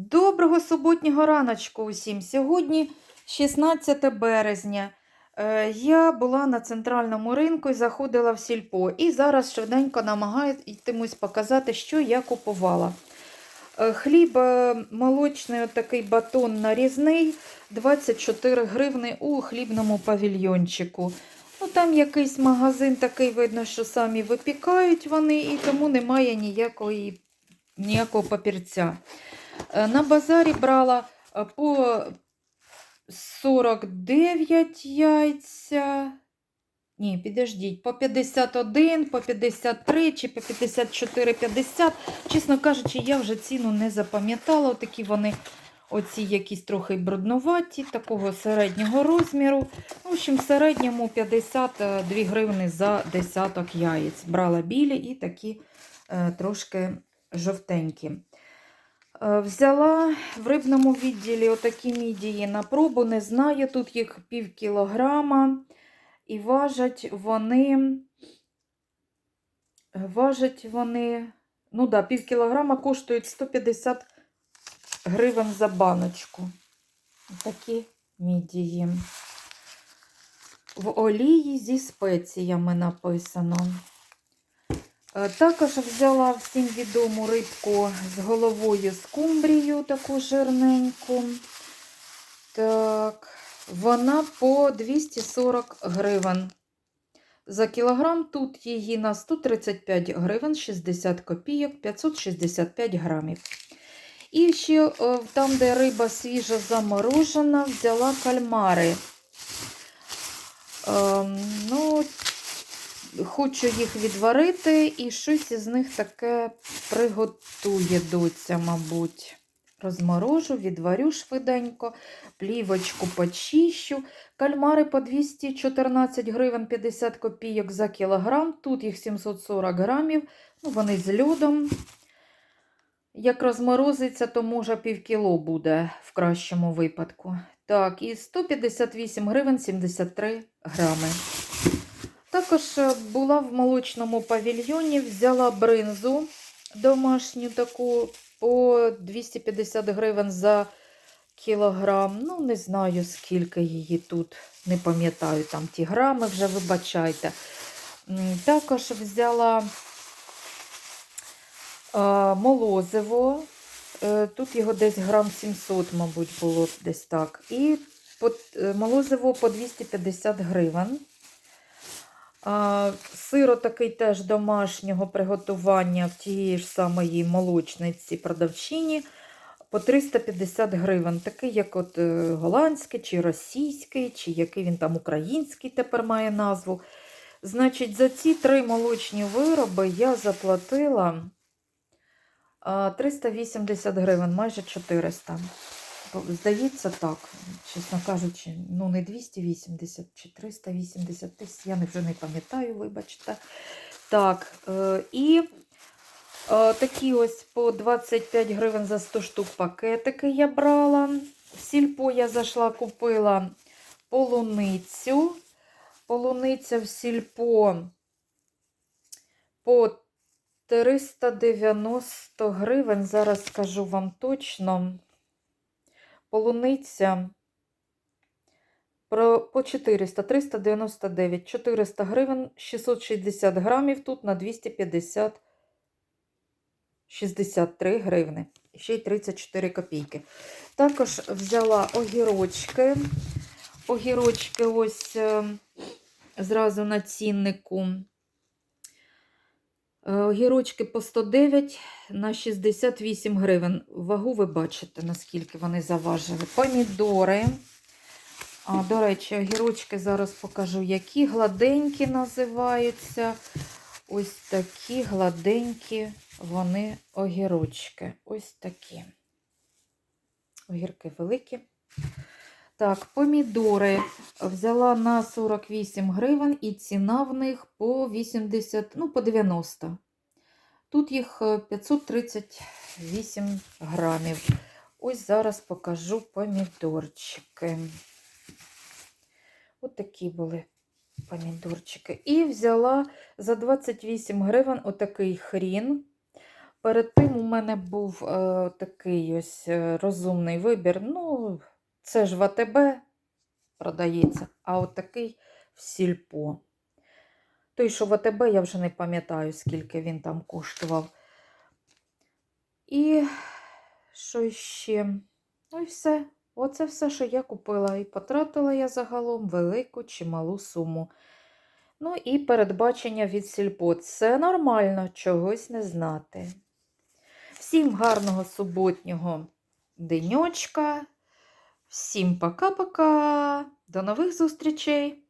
Доброго суботнього раночку усім. Сьогодні 16 березня. Е, Я була на центральному ринку і заходила в сільпо. І зараз швиденько намагаюсь показати, що я купувала. Е, Хліб е, молочний, такий батон нарізний, 24 гривни у хлібному павільйончику. Ну, Там якийсь магазин такий, видно, що самі випікають вони, і тому немає ніякої, ніякого папірця. Е, На базарі брала е, по 49 яйця. Ні, підождіть, по 51, по 53 чи по 54,50. Чесно кажучи, я вже ціну не запам'ятала. Такі вони оці якісь трохи бруднуваті, такого середнього розміру. В общем, в середньому 52 гривни за десяток яєць. Брала білі і такі е, трошки жовтенькі. Е, Взяла в рибному відділі отакі мідії на пробу, не знаю, тут їх пів кілограма. І важать вони, важать вони, ну да, пів кілограма коштують 150 гривень за баночку. Такі мідії. В олії зі спеціями написано. Е, Також взяла всім відому рибку з головою скумбрію, таку жирненьку. Так, вона по 240 гривень. За кілограм тут її на 135 гривень 60 копійок, 565 грамів. І ще е, там, де риба свіжа заморожена, взяла кальмари. Ем, ну, Хочу їх відварити і щось із них таке приготує доця, мабуть. Розморожу, відварю швиденько, плівочку почищу. Кальмари по 214 гривень 50 копійок за кілограм. Тут їх 740 грамів. Ну, вони з льодом. Як розморозиться, то може півкіло буде в кращому випадку. Так, і 158 гривень 73 грами. Також е, була в молочному павільйоні, взяла бринзу домашню таку по 250 гривень за кілограм. Ну, не знаю, скільки її тут, не пам'ятаю там ті грами, вже вибачайте. Також взяла а, молозиво. Е, Тут його десь грам 700, мабуть, було десь так. І е, молозиво по 250 гривень. Сиро такий теж домашнього приготування в тієї ж самої молочниці продавчині по 350 гривень. Такий, як от е, голландський, чи російський, чи який він там український тепер має назву. Значить, за ці три молочні вироби я заплатила 380 гривень, майже 400. Здається, так, чесно кажучи, ну не 280 чи 380 тисяч, я вже не пам'ятаю, вибачте. Так, е, і е, такі ось по 25 гривень за 100 штук пакетики я брала. В сільпо я зайшла, купила полуницю. Полуниця в сільпо по 390 гривень. Зараз скажу вам точно. Полуниця по 400, 399, 400 гривень, 660 грамів, тут на 250, 63 гривни. Ще й 34 копійки. Також взяла огірочки. Огірочки ось е, зразу на ціннику. Е, Огірочки по 109 на 68 гривень. Вагу ви бачите, наскільки вони заважили. Помідори. А, до речі, огірочки зараз покажу, які гладенькі називаються. Ось такі гладенькі вони огірочки. Ось такі. Огірки великі. Так, помідори взяла на 48 гривень і ціна в них по 80, ну, по 90. Тут їх е, 538 грамів. Ось зараз покажу помідорчики. Ось такі були помідорчики. І взяла за 28 гривень отакий хрін. перед тим у мене був е, такий ось е, розумний вибір. Ну, це ж в АТБ продається, а от такий в сільпо. Той, що в АТБ, я вже не пам'ятаю, скільки він там коштував. І що ще? Ну і все. Оце все, що я купила. І потратила я загалом велику чи малу суму. Ну і передбачення від сільпо. Це нормально, чогось не знати. Всім гарного суботнього денечка. Всім пока-пока. До нових зустрічей!